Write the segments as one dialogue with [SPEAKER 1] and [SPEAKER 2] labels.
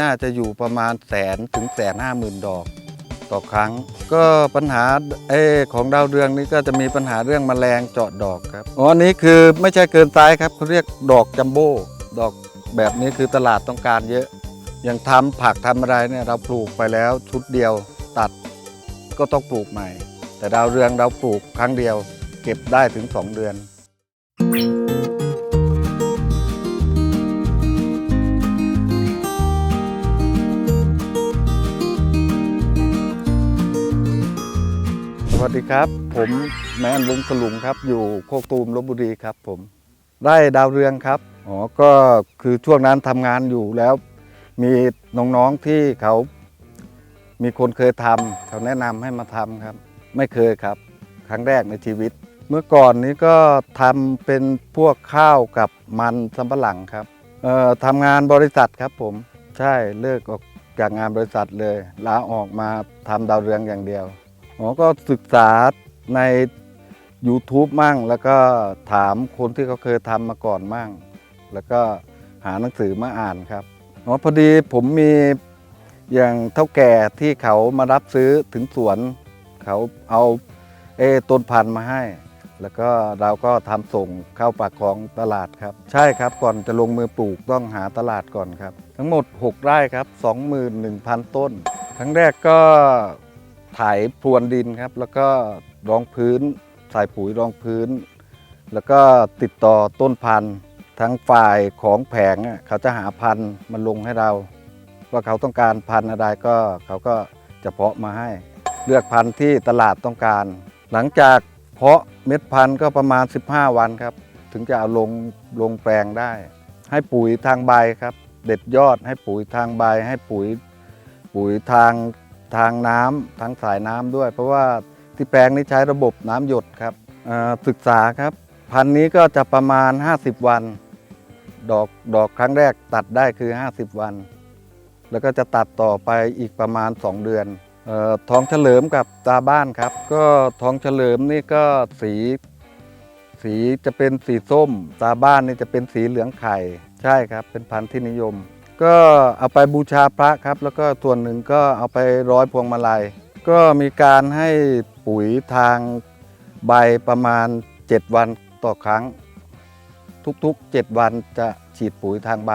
[SPEAKER 1] น่าจะอยู่ประมาณแสนถึงแสนห้าหมื่นดอกต่อครั้ง ก็ปัญหาเอของดาวเรืองนี้ก็จะมีปัญหาเรื่องแมลงเจาะดอกครับอ๋ออันนี้คือไม่ใช่เกินไซส์ครับเขาเรียกดอกจัมโบ้ดอกแบบนี้คือตลาดต้องการเยอะ อย่างทำผักทำอะไรเนี่ยเราปลูกไปแล้วชุดเดียวตัดก็ต้องปลูกใหม่ แต่ดาวเรืองเราปลูกครั้งเดียว เก็บได้ถึง 2 เดือน วัสดีครับ ผมแมนวงสลุงครับ อยู่โคกตูมลบบุรีครับผมไร่ดาวเรืองครับอ๋อก็คือช่วงนั้นทำงานอยู่แล้ว มีน้องๆที่เขามีคนเคยทำเขาแนะนำให้มาทำครับ ไม่เคยครับ ครั้งแรกในชีวิต เมื่อก่อนนี้ก็ทำเป็นพวกข้าวกับมันสำปะหลังครับเอ่อทำงานบริษัทครับผมใช่เลิกออกจากงานบริษัทเลยลาออกมาทำดาวเรืองอย่างเดียว อ๋อก็ศึกษาใน YouTube มั่ง แล้วก็ถามคนที่เขาเคยทำมาก่อนมั่ง แล้วก็หาหนังสือมาอ่านครับอ๋อพอดีผมมีอย่างเท่าแก่ที่เขามารับซื้อถึงสวน เขาเอาเอต้นพันธุ์มาให้ แล้วก็เราก็ทำส่งเข้าปากคลองตลาดครับ ใช่ครับก่อนจะลงมือปลูกต้องหาตลาดก่อนครับ ทั้งหมด 6 ไร่ครับ 21,000 ต้น ครั้งแรกก็ ไถพรวนดินครับ แล้วก็รองพื้นใส่ปุ๋ยรองพื้น แล้วก็ติดต่อต้นพันธุ์ทั้งฝ่ายของแผงเขาจะหาพันธุ์มาลงให้เรา ว่าเขาต้องการพันธุ์อะไรก็เขาก็จะเพาะมาให้ เลือกพันธุ์ที่ตลาดต้องการ หลังจากเพาะเม็ดพันธุ์ก็ประมาณ 15 วันครับ ถึงจะเอาลงลงแปลงได้ ให้ปุ๋ยทางใบครับ เด็ดยอดให้ปุ๋ยทางใบให้ปุ๋ยปุ๋ยทาง ทางน้ำทางสายน้ำด้วย เพราะว่าที่แปลงนี้ใช้ระบบน้ำหยดครับศึกษาครับ พันธุ์นี้ก็จะประมาณ 50 วัน ดอกดอกครั้งแรกตัดได้คือ 50 วัน แล้วก็จะตัดต่อไปอีกประมาณ 2 เดือนออทองเฉลิมกับตาบ้านครับ ก็ทองเฉลิมนี่ก็สี สีจะเป็นสีส้ม ตาบ้านนี่จะเป็นสีเหลืองไข่ ใช่ครับ เป็นพันธุ์ที่นิยม ก็เอาไปบูชาพระครับ แล้วก็ส่วนหนึ่งก็เอาไปร้อยพวงมาลัย ก็มีการให้ปุ๋ยทางใบประมาณ 7 วันต่อครั้ง ทุกๆ 7 วันจะฉีดปุ๋ยทางใบ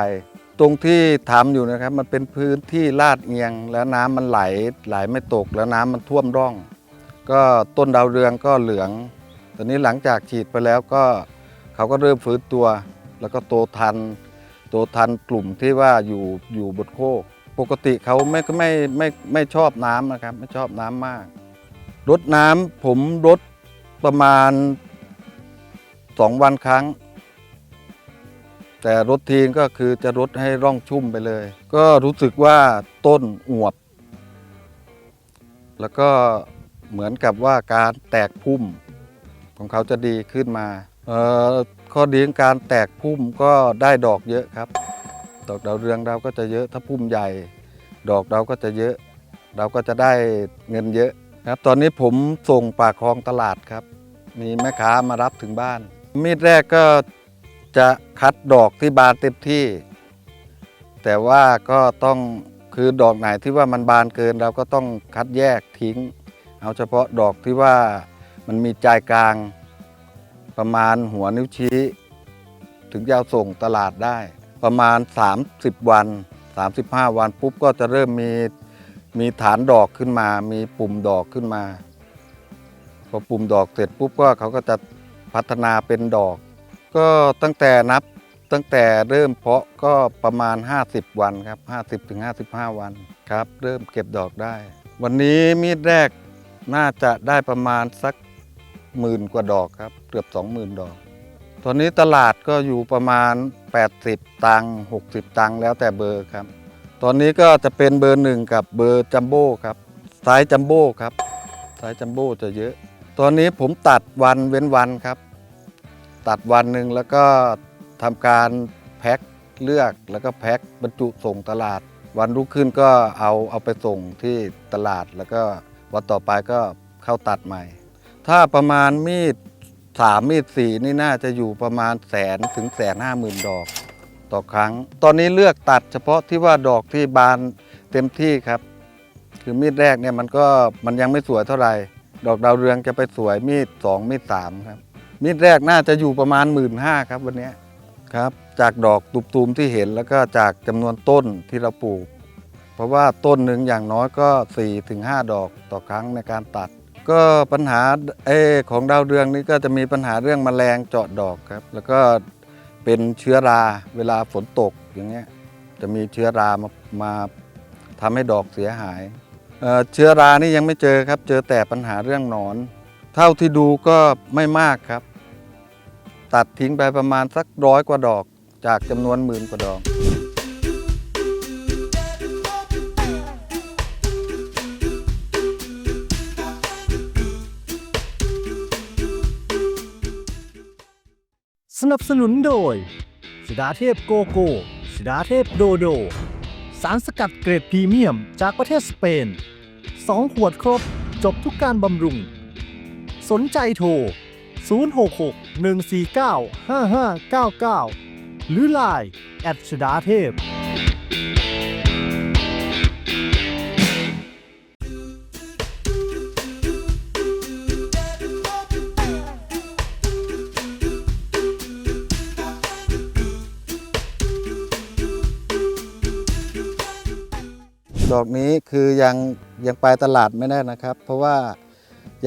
[SPEAKER 1] ตรงที่ทำอยู่นะครับ มันเป็นพื้นที่ลาดเอียง แล้วน้ำมันไหลไหลไม่ตก แล้วน้ำมันท่วมร่อง ก็ต้นดาวเรืองก็เหลือง ตอนนี้หลังจากฉีดไปแล้วก็เขาก็เริ่มฟื้นตัว แล้วก็โตทัน โตทันกลุ่มที่ว่าอยู่อยู่บนโคก ปกติเขาไม่ไม่ไม่ไม่ชอบน้ำนะครับ ไม่ชอบน้ำมากรดน้ำผมรดประมาณสองวันครั้ง แต่รดทีนก็คือจะรดให้ร่องชุ่มไปเลย ก็รู้สึกว่าต้นอวบ แล้วก็เหมือนกับว่าการแตกพุ่มของเขาจะดีขึ้นมาเออ ข้อดีของการแตกพุ่มก็ได้ดอกเยอะครับ ดอกดาวเรืองเราก็จะเยอะถ้าพุ่มใหญ่ ดอกเราก็จะเยอะ เราก็จะได้เงินเยอะครับ ตอนนี้ผมส่งปากคลองตลาดครับ มีแม่ค้ามารับถึงบ้าน มีดแรกก็จะคัดดอกที่บานเต็มที่ แต่ว่าก็ต้องคือดอกไหนที่ว่ามันบานเกินเราก็ต้องคัดแยกทิ้ง เอาเฉพาะดอกที่ว่ามันมีใจกลาง ประมาณหัวนิ้วชี้ ถึงจะเอาส่งตลาดได้ ประมาณ 30 วัน 35 วันปุ๊บก็จะเริ่มมีมีฐานดอกขึ้นมา มีปุ่มดอกขึ้นมา พอปุ่มดอกเสร็จปุ๊บก็เขาก็จะพัฒนาเป็นดอก ก็ตั้งแต่นับตั้งแต่เริ่มเพาะก็ประมาณ 50 วันครับ 50ถึง55 วันครับ เริ่มเก็บดอกได้ วันนี้มีดแรกน่าจะได้ประมาณสัก หมื่นกว่าดอกครับ เกือบ20,000ดอก ตอนนี้ตลาดก็อยู่ประมาณ 80 ตังค์60 ตังค์แล้วแต่เบอร์ครับ ตอนนี้ก็จะเป็นเบอร์หนึ่งกับเบอร์จัมโบ้ครับไซส์จัมโบ้ครับไซส์จัมโบ้จะเยอะ ตอนนี้ผมตัดวันเว้นวันครับ ตัดวันหนึ่งแล้วก็ทำการแพ็คเลือกแล้วก็แพ็คบรรจุส่งตลาด วันรุ่งขึ้นก็เอาเอาไปส่งที่ตลาดแล้วก็วันต่อไปก็เข้าตัดใหม่ ถ้าประมาณมีดสามมีดสี่นี่น่าจะอยู่ประมาณแสนถึงแสนห้าหมื่นดอกต่อครั้ง ตอนนี้เลือกตัดเฉพาะที่ว่าดอกที่บานเต็มที่ครับ คือมีดแรกเนี่ยมันก็มันยังไม่สวยเท่าไหร่ ดอกดาวเรืองจะไปสวยมีดสองมีดสามครับ มีดแรกน่าจะอยู่ประมาณหมื่นห้าครับวันนี้ครับ จากดอกตุมที่เห็นแล้วก็จากจำนวนต้นที่เราปลูก เพราะว่าต้นหนึ่งอย่างน้อยก็4-5ถึงดอกต่อครั้งในการตัด ก็ปัญหาเอของดาวเรืองนี้ก็จะมีปัญหาเรื่องแมลงเจาะดอกครับ แล้วก็เป็นเชื้อราเวลาฝนตกอย่างเงี้ยจะมีเชื้อรามามาทำให้ดอกเสียหายเเชื้อรานี่ยังไม่เจอครับ เจอแต่ปัญหาเรื่องหนอน เท่าที่ดูก็ไม่มากครับ ตัดทิ้งไปประมาณสักร้อยกว่าดอก จากจำนวนหมื่นกว่าดอก
[SPEAKER 2] สนับสนุนโดยสดาเทพโกโก้สดาเทพโดโด สารสกัดเกรดพรีเมียมจากประเทศสเปน 2 ขวดครบ จบทุกการบำรุง สนใจโทร 066 149 5599 หรือ Line แอดสดาเทพ
[SPEAKER 1] ดอกนี้คือยังยังไปตลาดไม่ได้นะครับ เพราะว่า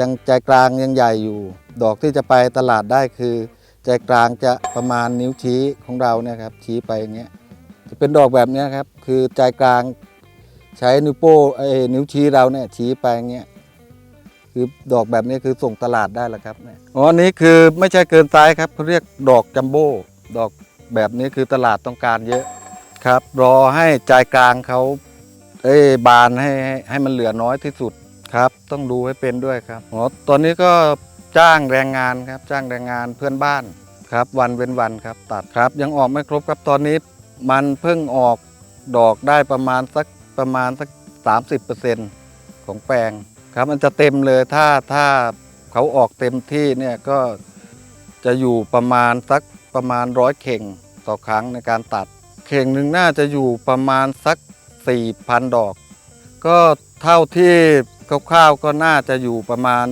[SPEAKER 1] ยังใจกลางยังใหญ่อยู่ ดอกที่จะไปตลาดได้คือ ใจกลางจะประมาณนิ้วชี้ของเราเนี่ยครับชี้ไปอย่างเงี้ยจะเป็นดอกแบบนี้ครับ คือใจกลางใช้นิ้วโป้เอ้นิ้วชี้เราเนี่ยชี้ไปอย่างเงี้ยคือดอกแบบนี้คือส่งตลาดได้แล้วครับอ๋ออันนี้คือไม่ใช่เกินไซส์ครับเขาเรียกดอกจัมโบ้ดอกแบบนี้คือตลาดต้องการเยอะครับ รอให้ใจกลางเขา เอ้ยบานให้ให้ให้มันเหลือน้อยที่สุดครับ ต้องดูให้เป็นด้วยครับอ๋อตอนนี้ก็จ้างแรงงานครับ จ้างแรงงานเพื่อนบ้านครับ วันเว้นวันครับ ตัดครับ ยังออกไม่ครบครับตอนนี้ มันเพิ่งออกดอกได้ประมาณสักประมาณสัก 30%ของแปลงครับ มันจะเต็มเลยถ้าถ้าเขาออกเต็มที่เนี่ยก็จะอยู่ประมาณสักประมาณร้อยเข่งต่อครั้งในการตัด เข่งหนึ่งน่าจะอยู่ประมาณสัก 4,000 ดอก ก็เท่าที่คร่าวๆก็น่าจะอยู่ประมาณ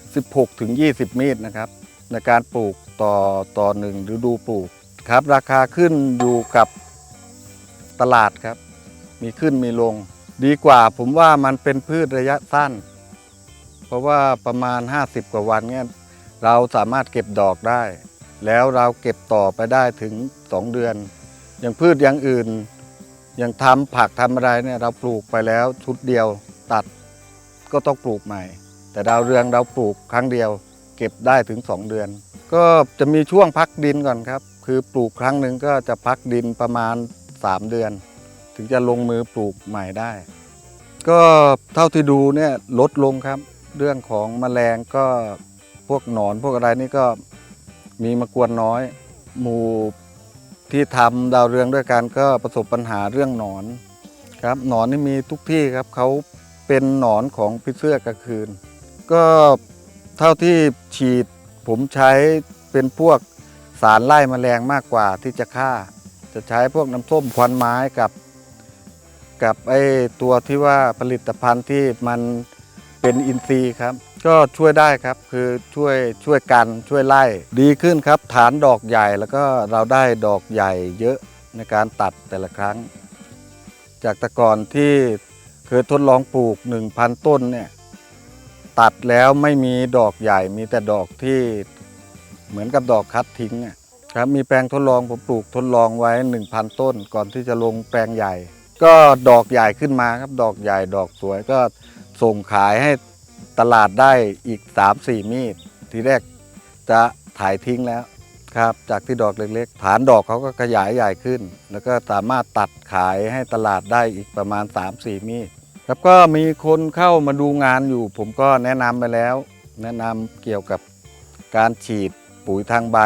[SPEAKER 1] 16ถึง20 มีดนะครับ ในการปลูกต่อต่อหนึ่งฤดูปลูกครับ ราคาขึ้นอยู่กับตลาดครับ มีขึ้นมีลง ดีกว่าผมว่ามันเป็นพืชระยะสั้น เพราะว่าประมาณ 50 กว่าวันเนี่ยเราสามารถเก็บดอกได้ แล้วเราเก็บต่อไปได้ถึง 2 เดือน อย่างพืชอย่างอื่น อย่างทำผักทำอะไรเนี่ยเราปลูกไปแล้วชุดเดียวตัดก็ต้องปลูกใหม่ แต่ดาวเรืองเราปลูกครั้งเดียว เก็บได้ถึง 2 เดือน ก็จะมีช่วงพักดินก่อนครับ คือปลูกครั้งหนึ่งก็จะพักดินประมาณ 3 เดือน ถึงจะลงมือปลูกใหม่ได้ ก็เท่าที่ดูเนี่ยลดลงครับ เรื่องของแมลงก็พวกหนอนพวกอะไรนี่ก็มีมากวนน้อยหมู ที่ทำดาวเรืองด้วยกันก็ประสบปัญหาเรื่องหนอนครับหนอนนี่มีทุกที่ครับเขาเป็นหนอนของพิเสื้อกลางคืน ก็เท่าที่ฉีดผมใช้เป็นพวกสารไล่แมลงมากกว่าที่จะฆ่า จะใช้พวกน้ำส้มควันไม้กับกับไอตัวที่ว่าผลิตภัณฑ์ที่มันเป็นอินทรีย์ครับ ก็ช่วยได้ครับคือช่วยช่วยกันช่วยไล่ดีขึ้นครับ ฐานดอกใหญ่แล้วก็เราได้ดอกใหญ่เยอะในการตัดแต่ละครั้ง จากแต่ก่อนที่เคยทดลองปลูก 1,000 ต้นเนี่ยตัดแล้วไม่มีดอกใหญ่มีแต่ดอกที่เหมือนกับดอกคัดทิ้งครับมีแปลงทดลองผมปลูกทดลองไว้ 1,000 ต้น ก่อนที่จะลงแปลงใหญ่ ก็ดอกใหญ่ขึ้นมาครับดอกใหญ่ดอกสวยก็ส่งขายให้ ตลาดได้อีก 3-4 มีด ทีแรกจะถ่ายทิ้งแล้วครับ จากที่ดอกเล็กๆ ฐานดอกเขาก็ขยายใหญ่ขึ้น แล้วก็สามารถตัดขายให้ตลาดได้อีกประมาณ 3-4 มีดครับก็มีคนเข้ามาดูงานอยู่ ผมก็แนะนำไปแล้ว แนะนำเกี่ยวกับการฉีดปุ๋ยทางใบ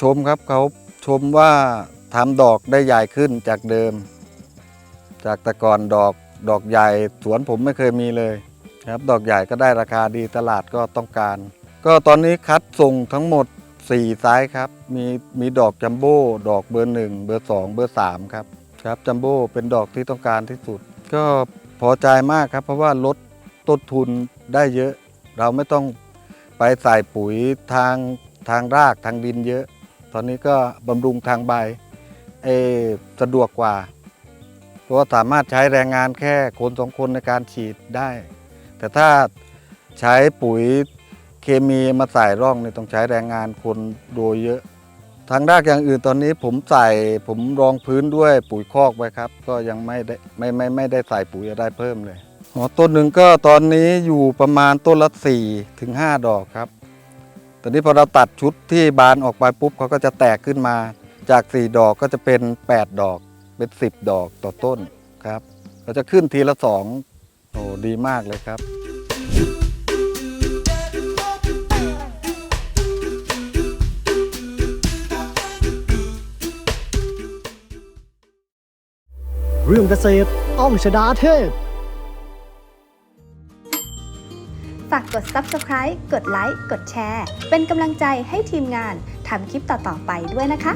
[SPEAKER 1] ชมครับเขาชมว่าทำดอกได้ใหญ่ขึ้นจากเดิม จากแต่ก่อนดอกดอกใหญ่สวนผมไม่เคยมีเลย ครับดอกใหญ่ก็ได้ราคาดีตลาดก็ต้องการ ก็ตอนนี้คัดส่งทั้งหมด 4 ไซส์ครับ มีมีดอกจัมโบ้ดอกเบอร์ 1 เบอร์ 2 เบอร์ 3 ครับครับจัมโบ้เป็นดอกที่ต้องการที่สุด ก็พอใจมากครับ เพราะว่าลดต้นทุนได้เยอะ เราไม่ต้องไปใส่ปุ๋ยทางทางรากทางดินเยอะ ตอนนี้ก็บำรุงทางใบเอสะดวกกว่า เพราะว่าสามารถใช้แรงงานแค่คนสองคนในการฉีดได้ แต่ถ้าใช้ปุ๋ยเคมีมาใส่ร่องเนี่ยต้องใช้แรงงานคนโดยเยอะ ทางรากอย่างอื่นตอนนี้ผมใส่ผมรองพื้นด้วยปุ๋ยคอกไว้ครับ ก็ยังไม่ได้ไม่ไม่ไม่ได้ใส่ปุ๋ยอะไรเพิ่มเลยอ๋อต้นหนึ่งก็ตอนนี้อยู่ประมาณต้นละ4ถึง5ดอกครับ ตอนนี้พอเราตัดชุดที่บานออกไปปุ๊บเขาก็จะแตกขึ้นมา จาก 4 ดอกก็จะเป็น 8 ดอกเป็น 10 ดอกต่อต้นครับก็จะขึ้นทีละ 2 โอ้ดีมากเลยครับ
[SPEAKER 2] เรื่องเกษตรต้องชดาเทพ
[SPEAKER 3] ฝากกด subscribe กดไลค์ กดแชร์ เป็นกำลังใจให้ทีมงานทำคลิปต่อ ๆ ไปด้วยนะคะ